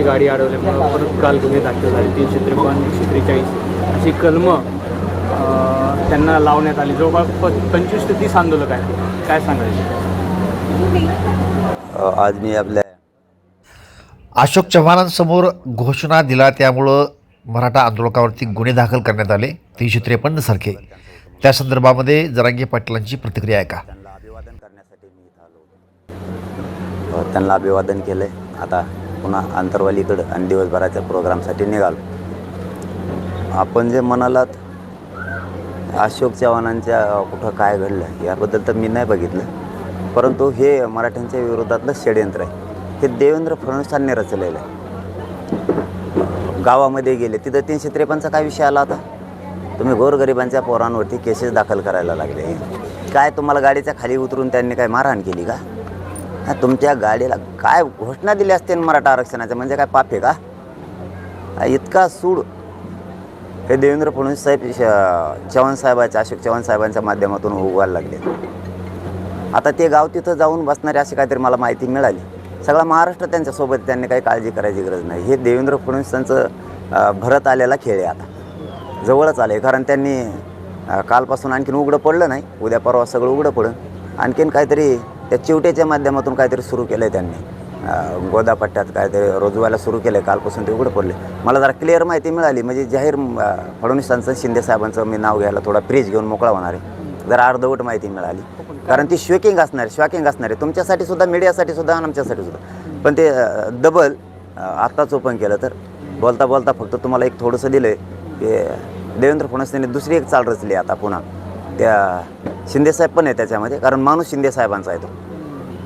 त्यांची गाडी अडवल्यामुळं परत काल गुन्हे दाखल झाले. तीनशे त्रेपन्न एकशे त्रेचाळीस अशी कलमं त्यांना लावण्यात आली. जवळपास पंचवीस ते तीस आंदोलक आहेत. काय सांगायचं आज मी आपल्या अशोक चव्हाणांसमोर घोषणा दिला त्यामुळं मराठा आंदोलकावरती गुन्हे दाखल करण्यात आले. तीनशे त्रेपन्नसारखे त्या संदर्भामध्ये जरांगे पाटलांची प्रतिक्रिया आहे का? त्यांना अभिवादन करण्यासाठी मी त्यांना अभिवादन केलं आहे आता पुन्हा आंतरवालीकडं आणि दिवसभराच्या प्रोग्रामसाठी निघालो. आपण जे म्हणालात अशोक चव्हाणांच्या कुठं काय घडलं याबद्दल तर मी नाही बघितलं. परंतु हे मराठ्यांच्या विरोधातलं षडयंत्र आहे. हे देवेंद्र फडणवीसांनी रचलेलं आहे. गावामध्ये गेले तिथं तीनशे त्रेपन्नचा काय विषय आला होता? तुम्ही गोरगरिबांच्या पोरांवरती केसेस दाखल करायला लागले. काय तुम्हाला गाडीच्या खाली उतरून त्यांनी काय मारहाण केली का? तुमच्या गाडीला काय घोषणा दिली असते मराठा आरक्षणाच्या म्हणजे काय पाप आहे का? इतका सूड. हे देवेंद्र फडणवीस साहेब श- चव्हाण साहेबाच्या अशोक चव्हाण साहेबांच्या माध्यमातून उगवायला लागले. आता ते गाव तिथं जाऊन बसणारे अशी काहीतरी मला माहिती मिळाली. सगळा महाराष्ट्र त्यांच्यासोबत त्यांनी काही काळजी करायची गरज नाही. हे देवेंद्र फडणवीसांचं भरत आलेला खेळ आहे आता. जवळच आलं आहे कारण त्यांनी कालपासून आणखीन उघडं पडलं नाही. उद्या परवा सगळं उघडं पडलं. आणखीन काहीतरी त्या चिवट्याच्या माध्यमातून काहीतरी सुरू केलं आहे त्यांनी गोदापट्ट्यात काहीतरी रोजवायला सुरू केलं आहे कालपासून ते उघडं पडले मला जरा क्लिअर माहिती मिळाली म्हणजे जाहीर फडणवीसांचं शिंदे साहेबांचं मी नाव घ्यायला थोडा फ्रीज घेऊन मोकळा होणार आहे. जरा अर्धवट माहिती मिळाली. कारण ती शॉकिंग असणार आहे शॉकिंग असणार आहे. तुमच्यासाठी सुद्धा मीडियासाठी सुद्धा आणि आमच्यासाठी सुद्धा. पण ते डबल आत्ताच ओपन केलं तर बोलता बोलता फक्त तुम्हाला एक थोडंसं दिलं आहे की देवेंद्र फडणवीस यांनी दुसरी एक चाल रचली आता पुन्हा. त्या शिंदेसाहेब पण आहे त्याच्यामध्ये कारण माणूस शिंदे साहेबांचा आहे तो.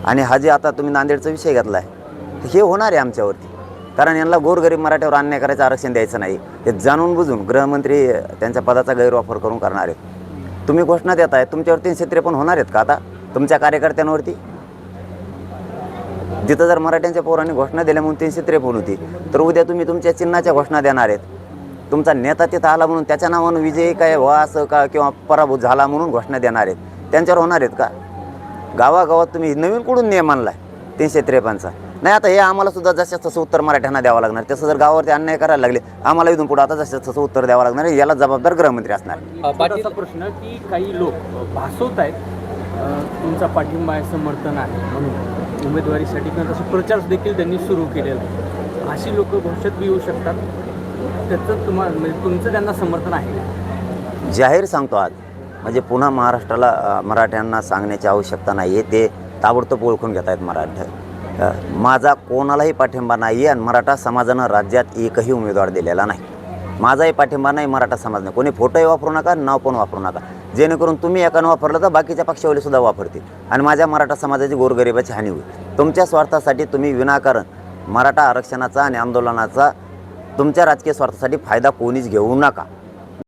आणि हा जे आता तुम्ही नांदेडचा विषय घेतला आहे हे होणार आहे आमच्यावरती. कारण यांना गोरगरीब मराठ्यावर अन्याय करायचं आरक्षण द्यायचं नाही. हे जाणून बुजून गृहमंत्री त्यांच्या पदाचा गैरवापर करून करणार आहेत. तुम्ही घोषणा देत आहे तुमच्यावर तीनशे त्रेपन्न होणार आहेत का आता? तुमच्या कार्यकर्त्यांवरती? जिथं जर मराठ्यांच्या पोरांनी घोषणा दिल्या म्हणून तीनशे त्रेपन्न होती तर उद्या तुम्ही तुमच्या चिन्हाच्या घोषणा देणार आहेत. तुमचा नेता तिथं आला म्हणून त्याच्या नावानं विजयी काय व्हा असं का किंवा पराभूत झाला म्हणून घोषणा देणार आहेत? त्यांच्यावर होणार आहेत का? गावागावात तुम्ही नवीन कुठून नियम आणलाय? तीनशे त्रेपन्नचा. नाही आता हे आम्हाला सुद्धा जसं तसं उत्तर मराठ्यांना द्यावं लागणार. तसं जर गावावरती अन्याय करायला लागले आम्हाला इथून पुढे आता जसं तसं उत्तर द्यावं लागणार आहे. याला जबाबदार गृहमंत्री असणार असा प्रश्न की काही लोक भासवत आहेत. तुमचा पाठिंबा आहे समर्थन आहे म्हणून. उमेदवारीसाठी किंवा तसं प्रचार देखील त्यांनी सुरू केलेला आहे अशी लोक भविष्यात बी येऊ शकतात. त्याचं तुम्हाला म्हणजे तुमचं त्यांना समर्थन आहे का? जाहीर सांगतो आज. म्हणजे पुन्हा महाराष्ट्राला अ, मराठ्यांना सांगण्याची आवश्यकता नाही आहे ते ताबडतोब ओळखून घेत आहेत मराठा अ, माझा कोणालाही पाठिंबा नाही आहे आणि मराठा समाजानं राज्यात एकही उमेदवार दिलेला नाही. माझाही पाठिंबा नाही मराठा समाजाने. कोणी फोटोही वापरू नका नाव पण वापरू नका. जेणेकरून तुम्ही एकानं वापरलं तर बाकीच्या पक्षावली सुद्धा वापरतील. आणि माझ्या मराठा समाजाची गोरगरिबाची हानी होईल. तुमच्या स्वार्थासाठी तुम्ही विनाकारण मराठा आरक्षणाचा आणि आंदोलनाचा तुमच्या राजकीय स्वार्थासाठी फायदा कोणीच घेऊ नका.